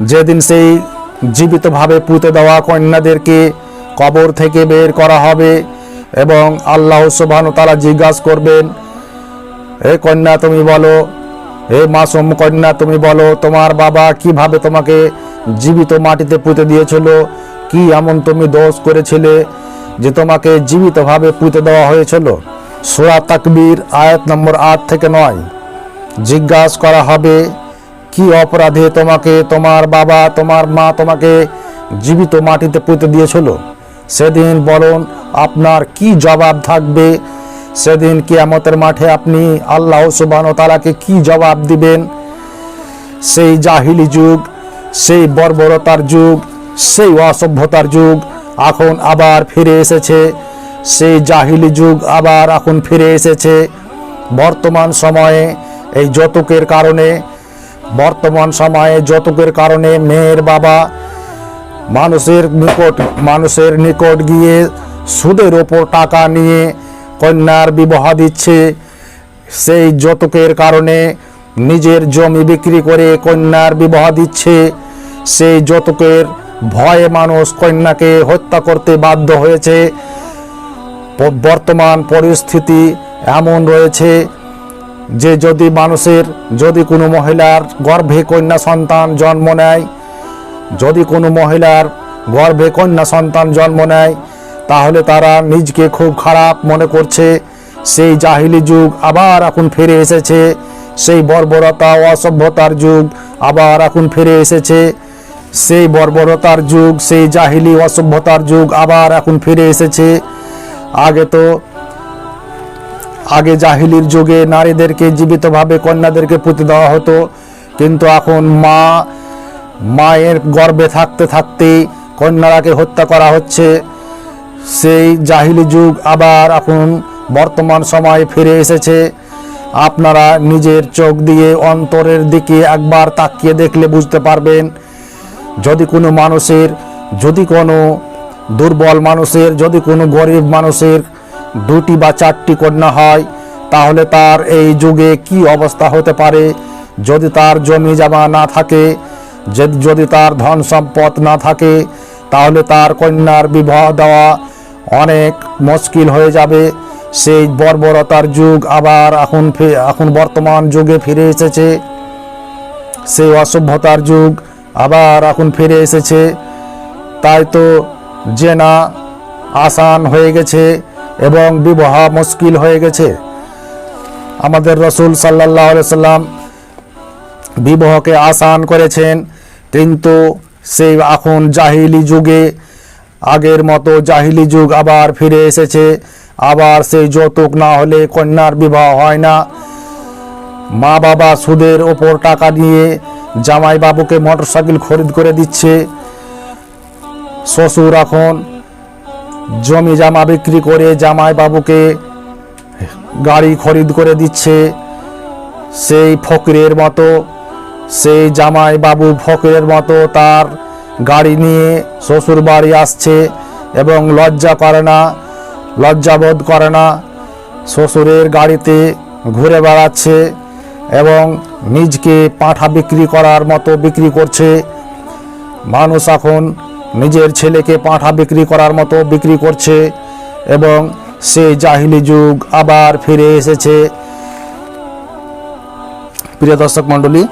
যেদিন সেই জীবিতভাবে পুঁতে দেওয়া কন্যাদেরকে কবর থেকে বের করা হবে এবং আল্লাহ সুবহান তারা জিজ্ঞাসা করবেন, হে কন্যা, তুমি বলো, হে মাসুম কন্যা, তুমি বলো, তোমার বাবা কীভাবে তোমাকে জীবিত মাটিতে পুঁতে দিয়েছিল? কি এমন তুমি দোষ করেছিলে যে তোমাকে জীবিতভাবে পুঁতে দেওয়া হয়েছিল? সোয়া তাকবীর আয়াত নম্বর আট থেকে নয়। জিজ্ঞাসা করা হবে কি অপরাধে তোমাকে, তোমার বাবা, তোমার মা তোমাকে জীবিত মাটিতে পুঁতে দিয়েছিল? সেদিন বলুন, আপনার কি জবাব থাকবে? সেদিন কিয়ামতের মাঠে আপনি আল্লাহ সুবাহ তালাকে কি জবাব দিবেন? সেই জাহিলি যুগ, সেই বর্বরতার যুগ, সেই অসভ্যতার যুগ এখন আবার ফিরে এসেছে। সেই জাহিলি যুগ আবার এখন ফিরে এসেছে। বর্তমান সময়ে এই যৌতুকের কারণে বর্তমান সময়ে যৌতুকের কারণে মেয়ের বাবা মানুষের নিকট মানুষের নিকট গিয়ে সুদের ওপর টাকা নিয়ে কন্যার বিবাহ দিচ্ছে। সেই যৌতুকের কারণে নিজের জমি বিক্রি করে কন্যার বিবাহ দিচ্ছে। সেই যৌতুকের ভয়ে মানুষ কন্যাকে হত্যা করতে বাধ্য হয়েছে। বর্তমান পরিস্থিতি এমন রয়েছে যে যদি মানুষের, যদি কোনো মহিলার গর্ভে কন্যা সন্তান জন্ম নেয়, যদি কোনো মহিলার গর্ভে কন্যা সন্তান জন্ম নেয়, তাহলে তারা নিজকে খুব খারাপ মনে করছে। সেই জাহিলি যুগ আবার এখন ফিরে এসেছে। সেই বর্বরতা ও অসভ্যতার যুগ আবার এখন ফিরে এসেছে। সেই বর্বরতার যুগ, সেই জাহিলি অসভ্যতার যুগ আবার এখন ফিরে এসেছে। আগে তো আগে জাহিলির যুগে নারীদেরকে জীবিতভাবে কন্যাদেরকে পুঁতে দেওয়া হতো। কিন্তু এখন মা, মায়ের গর্ভে থাকতে থাকতে কন্যারাকে হত্যা করা হচ্ছে। সেই জাহিলি যুগ আবার এখন বর্তমান সময়ে ফিরে এসেছে। আপনারা নিজের চোখ দিয়ে অন্তরের দিকে একবার তাকিয়ে দেখলে বুঝতে পারবেন, যদি কোনো মানুষের, যদি কোনো দুর্বল মানুষের, যদি কোনো গরিব মানুষের দুটি বা চারটি কন্যা হয়, তাহলে তার এই যুগে কি অবস্থা হতে পারে? যদি তার জমি জমা না থাকে, যদি তার ধন সম্পদ না থাকে, তাহলে তার কন্যার বিবাহ দেওয়া অনেক মুশকিল হয়ে যাবে। সেই বর্বরতার যুগ আবার এখন এখন বর্তমান যুগে ফিরে এসেছে। সেই অসভ্যতার যুগ আবার এখন ফিরে এসেছে। তাই তো জেনা আসান হয়ে গেছে। এবং বিবাহ মুশকিল হয়ে গেছে। আমাদের রসুল সাল্লাহ সাল্লাম বিবাহকে আসান করেছেন, কিন্তু সেই এখন জাহিলি যুগে, আগের মতো জাহিলি যুগ আবার ফিরে এসেছে। আবার সেই যৌতুক না হলে কন্যার বিবাহ হয় না। মা বাবা সুদের ওপর টাকা নিয়ে জামাই বাবুকে মোটরসাইকেল খরিদ করে দিচ্ছে। শ্বশুর এখন জমি জামা বিক্রি করে জামাই বাবুকে গাড়ি খরিদ করে দিচ্ছে। সেই ফকিরের মতো, সেই জামাই বাবু ফকিরের মতো তার গাড়ি নিয়ে শ্বশুর বাড়ি আসছে এবং লজ্জা করে না লজ্জাবোধ করে না। শ্বশুরের গাড়িতে ঘুরে বেড়াচ্ছে এবং নিজকে পাঁঠা বিক্রি করার মতো বিক্রি করছে। মানুষ এখন নিজের ছেলেকে পাঁঠা বিক্রি করার মতো বিক্রি করছে এবং সে জাহিলি যুগ আবার ফিরে এসেছে। প্রিয় দর্শক মণ্ডলী